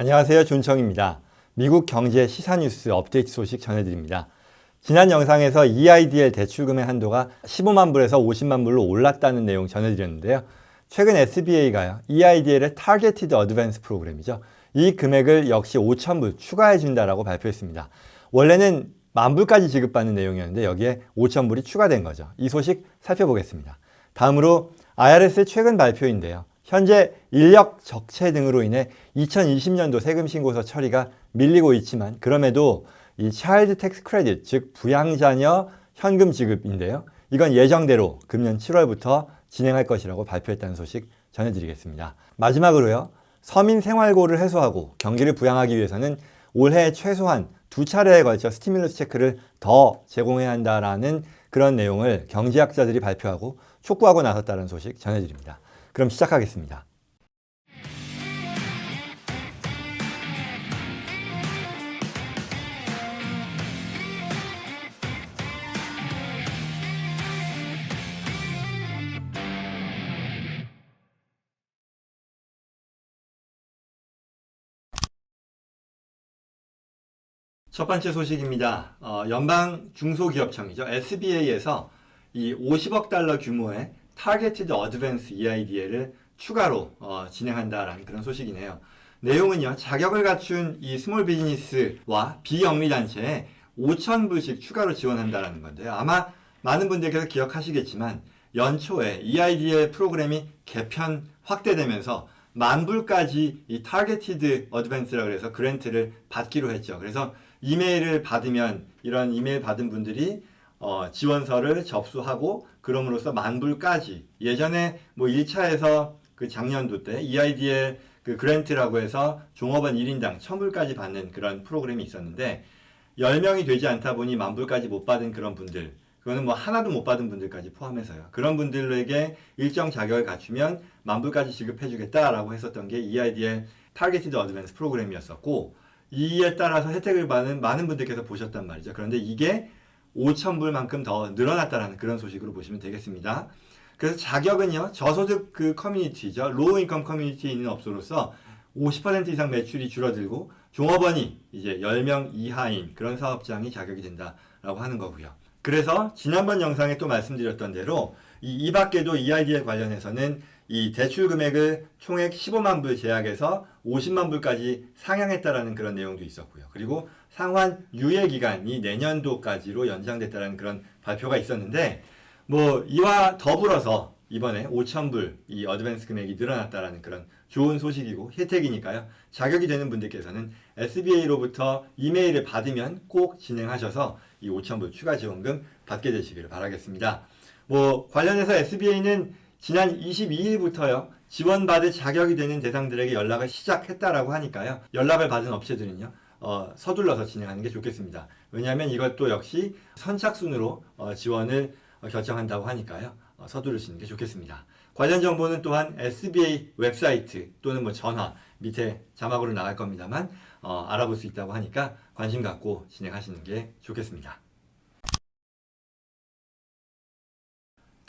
안녕하세요. 존청입니다. 미국 경제 시사 뉴스 업데이트 소식 전해드립니다. 지난 영상에서 EIDL 대출금의 한도가 15만 불에서 50만 불로 올랐다는 내용 전해드렸는데요. 최근 SBA가요, E EIDL의 Targeted Advance 프로그램이죠. 이 금액을 역시 5천 불 추가해준다라고 발표했습니다. 원래는 만 불까지 지급받는 내용이었는데 여기에 5천 불이 추가된 거죠. 이 소식 살펴보겠습니다. 다음으로 IRS의 최근 발표인데요. 현재 인력 적체 등으로 인해 2020년도 세금 신고서 처리가 밀리고 있지만 그럼에도 이 차일드 텍스 크레딧 즉 부양자녀 현금 지급인데요. 이건 예정대로 금년 7월부터 진행할 것이라고 발표했다는 소식 전해드리겠습니다. 마지막으로요. 서민 생활고를 해소하고 경기를 부양하기 위해서는 올해 최소한 두 차례에 걸쳐 스티뮬러스 체크를 더 제공해야 한다라는 그런 내용을 경제학자들이 발표하고 촉구하고 나섰다는 소식 전해드립니다. 그럼 시작하겠습니다. 첫 번째 소식입니다. 어, 연방 중소기업청이죠. SBA에서 이 50억 달러 규모의 Targeted Advance EIDL을 추가로 어, 진행한다라는 그런 소식이네요. 내용은요, 자격을 갖춘 이 스몰 비즈니스와 비영리 단체에 5천 불씩 추가로 지원한다라는 건데요. 아마 많은 분들께서 기억하시겠지만 연초에 EIDL 프로그램이 개편 확대되면서 만 불까지 이 타겟티드 어드밴스라 그래서 그랜트를 받기로 했죠. 그래서 이메일을 받으면 이런 이메일 받은 분들이 어, 지원서를 접수하고 그럼으로써 만 불까지 예전에 뭐 1차에서 그 작년도 때 EIDL 그 그랜트라고 해서 종업원 1인당 1000불까지 받는 그런 프로그램이 있었는데 10명이 되지 않다 보니 만 불까지 못 받은 그런 분들 그거는 뭐 하나도 못 받은 분들까지 포함해서요. 그런 분들에게 일정 자격을 갖추면 만 불까지 지급해주겠다라고 했었던 게 EIDL 타겟티드 어드밴스 프로그램이었었고 이에 따라서 혜택을 받는 많은 분들께서 보셨단 말이죠. 그런데 이게 5천 불만큼 더 늘어났다라는 그런 소식으로 보시면 되겠습니다. 그래서 자격은요 저소득 그 커뮤니티죠 로우 인컴 커뮤니티에 있는 업소로서 50% 이상 매출이 줄어들고 종업원이 이제 10명 이하인 그런 사업장이 자격이 된다라고 하는 거고요. 그래서 지난번 영상에 또 말씀드렸던 대로 이, 이 밖에도 EID에 관련해서는 이 대출 금액을 총액 15만 불 제약에서 50만 불까지 상향했다라는 그런 내용도 있었고요. 그리고 상환 유예 기간이 내년도까지로 연장됐다라는 그런 발표가 있었는데 뭐 이와 더불어서 이번에 5천 불이 어드밴스 금액이 늘어났다라는 그런 좋은 소식이고 혜택이니까요. 자격이 되는 분들께서는 SBA로부터 이메일을 받으면 꼭 진행하셔서 이 5천 불 추가 지원금 받게 되시기를 바라겠습니다. 뭐 관련해서 SBA는 지난 22일부터요. 지원받을 자격이 되는 대상들에게 연락을 시작했다라고 하니까요. 연락을 받은 업체들은요. 어, 서둘러서 진행하는 게 좋겠습니다. 왜냐하면 이것도 역시 선착순으로 어, 지원을 어, 결정한다고 하니까요. 어, 서두르시는 게 좋겠습니다. 관련 정보는 또한 SBA 웹사이트 또는 뭐 전화 밑에 자막으로 나갈 겁니다만 어, 알아볼 수 있다고 하니까 관심 갖고 진행하시는 게 좋겠습니다.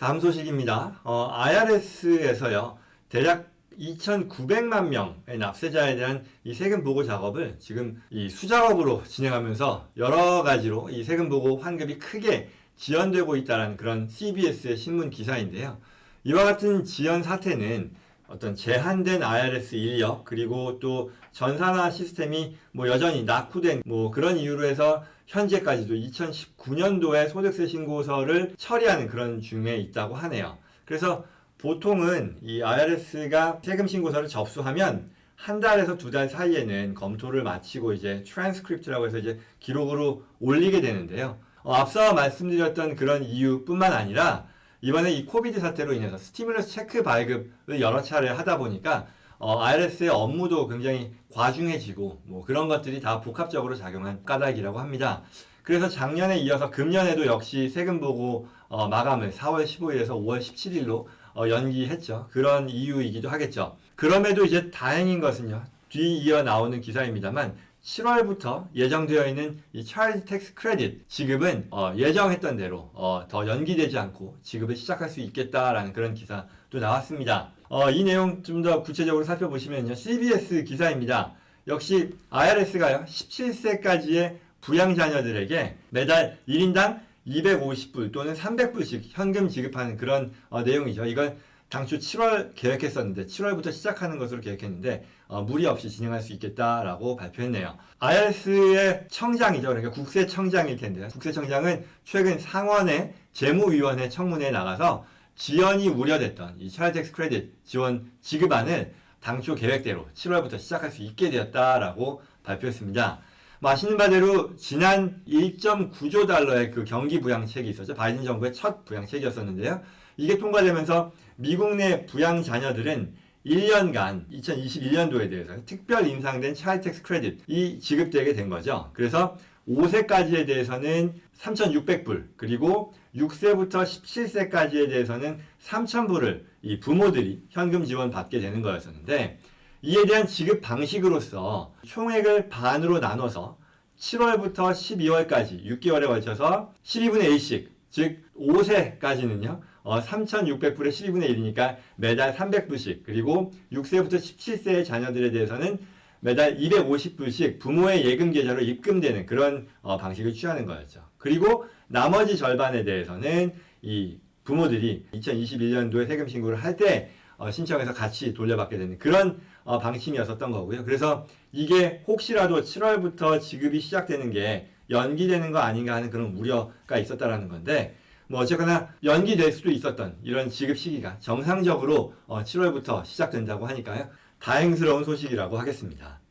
다음 소식입니다. 어, IRS에서요, 대략 2,900만 명의 납세자에 대한 이 세금 보고 작업을 지금 이 수작업으로 진행하면서 여러 가지로 이 세금 보고 환급이 크게 지연되고 있다는 그런 CBS의 신문 기사인데요. 이와 같은 지연 사태는 어떤 제한된 IRS 인력 그리고 또 전산화 시스템이 뭐 여전히 낙후된 뭐 그런 이유로 해서 현재까지도 2019년도에 소득세 신고서를 처리하는 그런 중에 있다고 하네요. 그래서 보통은 이 IRS가 세금 신고서를 접수하면 한 달에서 두 달 사이에는 검토를 마치고 이제 트랜스크립트라고 해서 이제 기록으로 올리게 되는데요. 어, 앞서 말씀드렸던 그런 이유뿐만 아니라 이번에 이 코비드 사태로 인해서 스티뮬러스 체크 발급을 여러 차례 하다 보니까 어, IRS의 업무도 굉장히 과중해지고 뭐 그런 것들이 다 복합적으로 작용한 까닭이라고 합니다. 그래서 작년에 이어서 금년에도 역시 세금 보고 어, 마감을 4월 15일에서 5월 17일로 어, 연기했죠. 그런 이유이기도 하겠죠. 그럼에도 이제 다행인 것은요. 뒤이어 나오는 기사입니다만 7월부터 예정되어 있는 이 차일드 텍스 크레딧 지급은 어, 예정했던 대로 어, 더 연기되지 않고 지급을 시작할 수 있겠다라는 그런 기사도 나왔습니다. 어, 이 내용 좀 더 구체적으로 살펴보시면요. CBS 기사입니다. 역시 IRS가요 17세까지의 부양 자녀들에게 매달 1인당 250불 또는 300불씩 현금 지급하는 그런 어, 내용이죠. 이건 당초 7월 계획했었는데 7월부터 시작하는 것으로 계획했는데 어, 무리 없이 진행할 수 있겠다라고 발표했네요. IRS의 청장이죠. 그러니까 국세청장일 텐데요. 국세청장은 최근 상원의 재무위원회 청문회에 나가서 지연이 우려됐던 이 차일텍스 크레딧 지원 지급안을 당초 계획대로 7월부터 시작할 수 있게 되었다라고 발표했습니다. 마시는 바대로 지난 1.9조 달러의 그 경기 부양책이 있었죠. 바이든 정부의 첫 부양책이었었는데요. 이게 통과되면서 미국 내 부양 자녀들은 1년간 2021년도에 대해서 특별 인상된 차일텍스 크레딧이 지급되게 된 거죠. 그래서 5세까지에 대해서는 3,600불, 그리고 6세부터 17세까지에 대해서는 3,000불을 이 부모들이 현금 지원 받게 되는 거였었는데, 이에 대한 지급 방식으로서 총액을 반으로 나눠서 7월부터 12월까지 6개월에 걸쳐서 12분의 1씩, 즉 5세까지는요, 어, 3,600불의 12분의 1이니까 매달 300불씩, 그리고 6세부터 17세의 자녀들에 대해서는 매달 250불씩 부모의 예금 계좌로 입금되는 그런 어, 방식을 취하는 거였죠. 그리고 나머지 절반에 대해서는 이 부모들이 2021년도에 세금 신고를 할때 어, 신청해서 같이 돌려받게 되는 그런 어, 방침이었었던 거고요. 그래서 이게 혹시라도 7월부터 지급이 시작되는 게 연기되는 거 아닌가 하는 그런 우려가 있었다라는 건데 뭐 어쨌거나 연기될 수도 있었던 이런 지급 시기가 정상적으로 어, 7월부터 시작된다고 하니까요. 다행스러운 소식이라고 하겠습니다.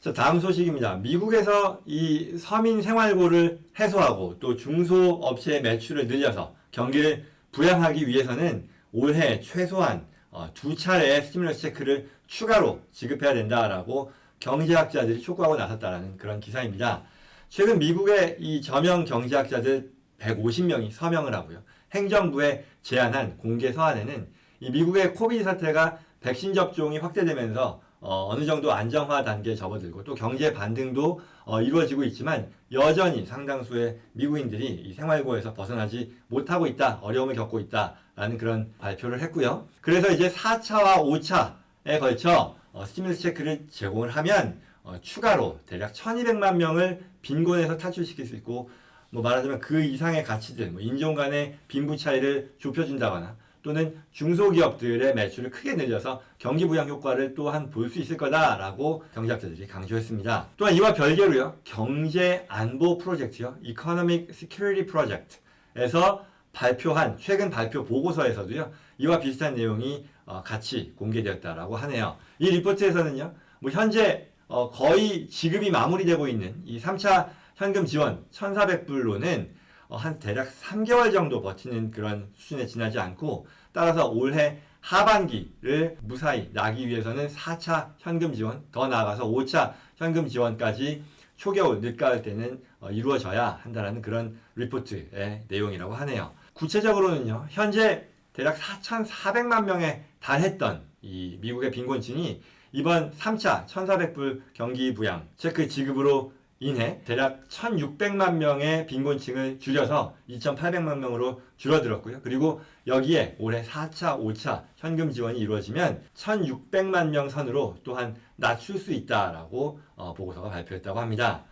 자, 다음 소식입니다. 미국에서 이 서민 생활고를 해소하고 또 중소업체의 매출을 늘려서 경기를 부양하기 위해서는 올해 최소한 어, 두 차례의 스티뮬러스 체크를 추가로 지급해야 된다라고 경제학자들이 촉구하고 나섰다라는 그런 기사입니다. 최근 미국의 이 저명 경제학자들 150명이 서명을 하고요. 행정부에 제안한 공개 서한에는 이 미국의 코비드 사태가 백신 접종이 확대되면서 어, 느 정도 안정화 단계에 접어들고 또 경제 반등도 어, 이루어지고 있지만 여전히 상당수의 미국인들이 이 생활고에서 벗어나지 못하고 있다, 어려움을 겪고 있다라는 그런 발표를 했고요. 그래서 이제 4차와 5차에 걸쳐 어, 스티뮬스 체크를 제공을 하면 어, 추가로 대략 1,200만 명을 빈곤에서 탈출시킬 수 있고 뭐 말하자면 그 이상의 가치들, 뭐 인종 간의 빈부 차이를 좁혀준다거나 또는 중소기업들의 매출을 크게 늘려서 경기 부양 효과를 또한 볼 수 있을 거다라고 경제학자들이 강조했습니다. 또한 이와 별개로요. 경제 안보 프로젝트요. Economic Security Project에서 발표한 최근 발표 보고서에서도요. 이와 비슷한 내용이 어, 같이 공개되었다라고 하네요. 이 리포트에서는요. 뭐 현재 어, 거의 지급이 마무리되고 있는 이 3차 현금 지원 1,400불로는 어, 한 대략 3개월 정도 버티는 그런 수준에 지나지 않고 따라서 올해 하반기를 무사히 나기 위해서는 4차 현금 지원, 더 나아가서 5차 현금 지원까지 초겨울 늦가을 때는 어, 이루어져야 한다는 그런 리포트의 내용이라고 하네요. 구체적으로는요, 현재 대략 4,400만 명에 달했던 이 미국의 빈곤층이 이번 3차 1,400불 경기 부양 체크 지급으로 인해 대략 1,600만 명의 빈곤층을 줄여서 2,800만 명으로 줄어들었고요. 그리고 여기에 올해 4차, 5차 현금 지원이 이루어지면 1,600만 명 선으로 또한 낮출 수 있다라고 어, 보고서가 발표했다고 합니다.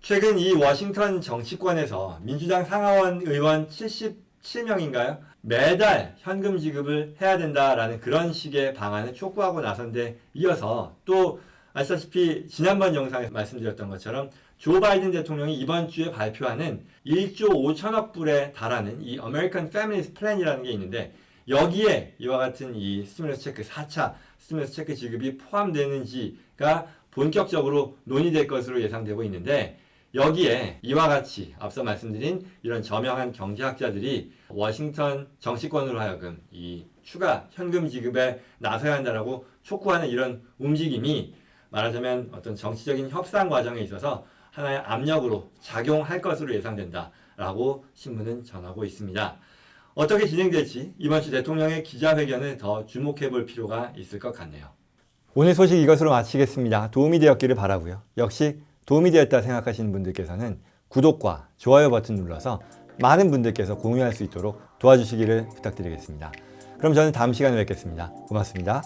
최근 이 워싱턴 정치권에서 민주당 상하원 의원 77명인가요? 매달 현금 지급을 해야 된다라는 그런 식의 방안을 촉구하고 나선 데 이어서 또 아시다시피 지난번 영상에 말씀드렸던 것처럼 조 바이든 대통령이 이번 주에 발표하는 1조 5천억 불에 달하는 이 American Families Plan이라는 게 있는데 여기에 이와 같은 이 스티뮬러스 체크 4차 스티뮬러스 체크 지급이 포함되는지가 본격적으로 논의될 것으로 예상되고 있는데 여기에 이와 같이 앞서 말씀드린 이런 저명한 경제학자들이 워싱턴 정치권으로 하여금 이 추가 현금 지급에 나서야 한다라고 촉구하는 이런 움직임이 말하자면 어떤 정치적인 협상 과정에 있어서 하나의 압력으로 작용할 것으로 예상된다라고 신문은 전하고 있습니다. 어떻게 진행될지 이번 주 대통령의 기자회견을 더 주목해 볼 필요가 있을 것 같네요. 오늘 소식 이것으로 마치겠습니다. 도움이 되었기를 바라고요. 역시 도움이 되었다 생각하시는 분들께서는 구독과 좋아요 버튼 눌러서 많은 분들께서 공유할 수 있도록 도와주시기를 부탁드리겠습니다. 그럼 저는 다음 시간에 뵙겠습니다. 고맙습니다.